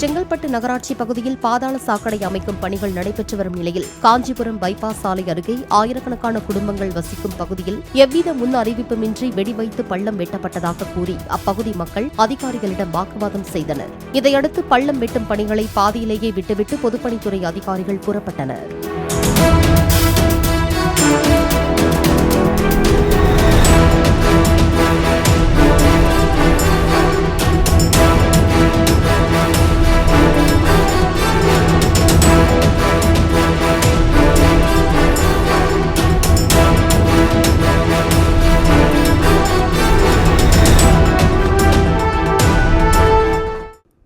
செங்கல்பட்டு நகராட்சி பகுதியில் பாதாள சாக்கடை அமைக்கும் பணிகள் நடைபெற்று வரும் நிலையில் காஞ்சிபுரம் பைபாஸ் சாலை அருகே ஆயிரக்கணக்கான குடும்பங்கள் வசிக்கும் பகுதியில் எவ்வித முன் அறிவிப்புமின்றி வெடிவைத்து பள்ளம் வெட்டப்பட்டதாக கூறி அப்பகுதி மக்கள் அதிகாரிகளிடம் வாக்குவாதம் செய்தனர். இதையடுத்து பள்ளம் வெட்டும் பணிகளை பாதியிலேயே விட்டுவிட்டு பொதுப்பணித்துறை அதிகாரிகள் புறப்பட்டனர்.